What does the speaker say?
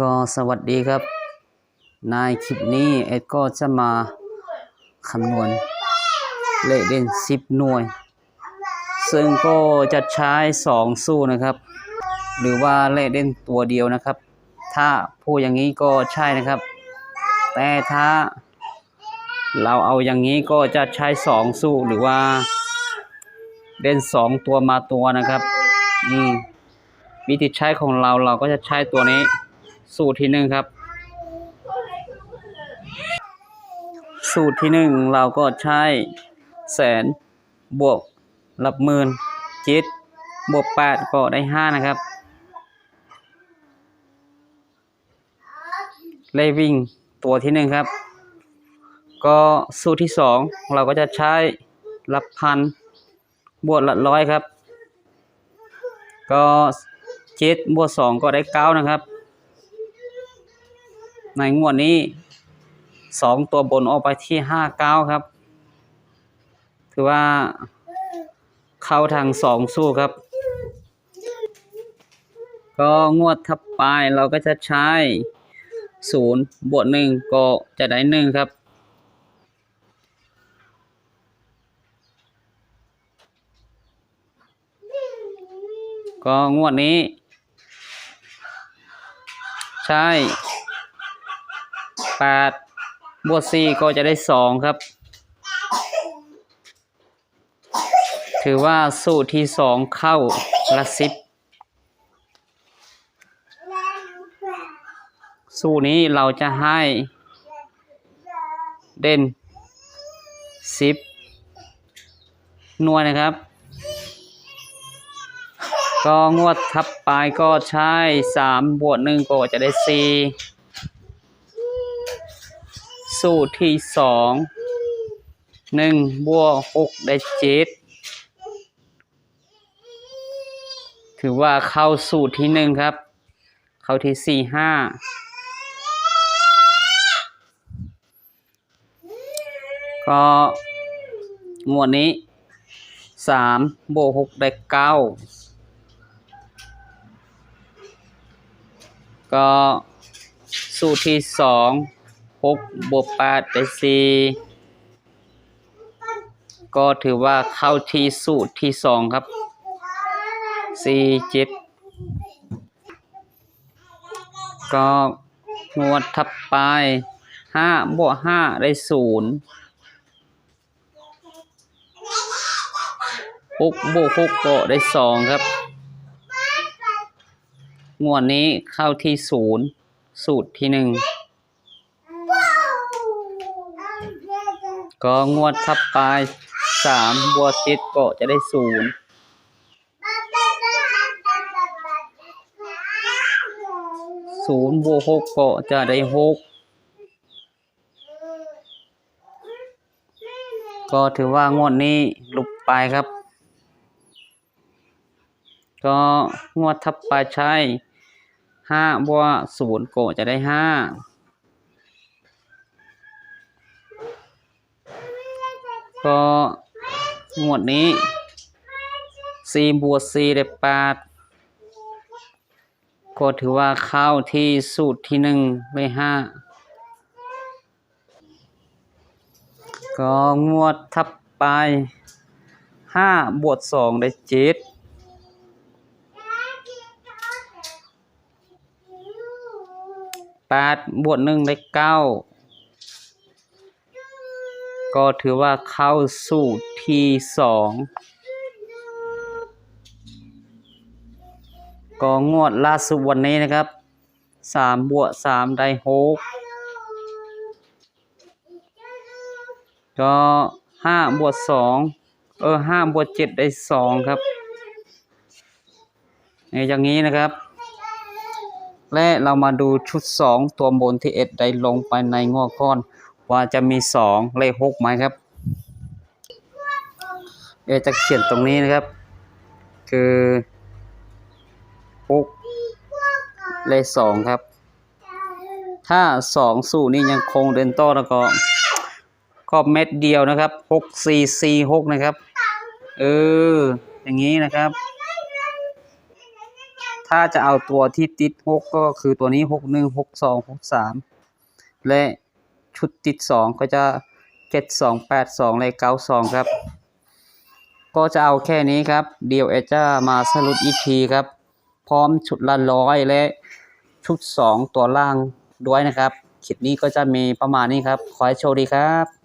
ก็สวัสดีครับ ในคลิปนี้เอ็ดก็จะมาคำนวณเลขเด่น 10 หน่วย ซึ่งก็จะใช้ 2 สู้นะครับ หรือว่าเลขเด่นตัวเดียวนะครับ ถ้าพูดอย่างนี้ก็ใช่นะครับ แต่ถ้าเราเอาอย่างนี้ก็จะใช้ 2 สู้หรือว่าเด่น 2 ตัวมาตัวนะครับ อืมวิธีใช้ของเราเราก็จะใช้ตัวนี้ สูตรที่หนึ่งครับ สูตรที่หนึ่งเราก็ใช้แสนบวกหลับหมื่นเจ็ดบวกแปดก็ได้ห้านะครับ เลวิ่งตัวที่หนึ่งครับ ก็สูตรที่สองเราก็จะใช้หลับพันบวกลักร้อยครับ ก็เจ็ดบวกสองก็ได้เก้านะครับ ในงวดนี้สองตัวบนออกไปที่ห้าเก้าครับ ถือว่าเข้าทางสองสู้ครับ ก็งวดทับปเราก็จะใช้ศูนย์บวกหนึ่งก็จะได้หนึ่งครับ ก็งวดนี้ ใช่ แปดบวกสี่ก็จะได้สองครับ ถือว่าสูตรที่สองเข้าละสิบสูตรนี้เราจะให้เด่นสิบหน่วยนะครับ ก็งวดทับปลายก็ใช้สามบวกหนึ่งก็จะได้สี่ สูตรที่สองหนึ่งบวกหกได้เจ็ดถือว่าเข้าสูตรที่หนึ่งครับ เข้าที่สี่ห้าก็งวดนี้สามบวกหกได้เก้าก็สูตรที่สอง หกบวกแปดได้สี่ก็ถือว่าเข้าที่สูตรที่สองครับสี่เจ็ดก็งวดทับไปห้าบวกห้าได้ศูนย์หกบวกหกก็ได้สองครับ งวดนี้เข้าที่ศูนย์สูตรที่หนึ่ง ก็งวดทับปลายสามบวกเจ็ดก็จะได้ศูนย์ศูนย์บวกหกก็จะได้หกก็ถือว่างวดนี้หลุดไปครับ ก็งวดทับไปใช้ห้าบวกศูนย์ก็จะได้ห้า ก็งวดนี้สี่บวกสี่ได้แปดก็ถือว่าเข้าที่สูตรที่หนึ่งได้ห้าก็งวดทับไปห้าบวกสองได้เจ็ดแปดบวกหนึ่งได้เก้า ก็ถือว่าเข้าสู่ที่สองก็งวดล่าสุดวันนี้นะครับสามบวกสามได้หกก็ห้าบวกสองเออห้าบวกเจ็ดได้สองครับเนี่ยอย่างนี้นะครับ และเรามาดูชุดสองตัวบนที่เอ็ดได้ลงไปในงวก้อน ว่าจะมีสองเลขหกไหมครับเอจะเขียนตรงนี้นะครับ คือหกเลขสองครับ ถ้าสองสู่นี่ยังคงเดินต่อแล้วก็ก็เม็ดเดียวนะครับหกสี่สี่หกนะครับ เออ อย่างนี้นะครับ ถ้าจะเอาตัวที่ติดหกก็คือตัวนี้หกหนึ่งหกสองหกสามและ ชุดติดสองก็จะเจ็ดสองแปดสองและเก้าสองครับ ก็จะเอาแค่นี้ครับ เดี๋ยวเอจะมาสรุปอีกทีครับ พร้อมชุดละร้อยและชุดสองตัวล่างด้วยนะครับคลิปนี้ก็จะมีประมาณนี้ครับ ขอให้โชคดีครับ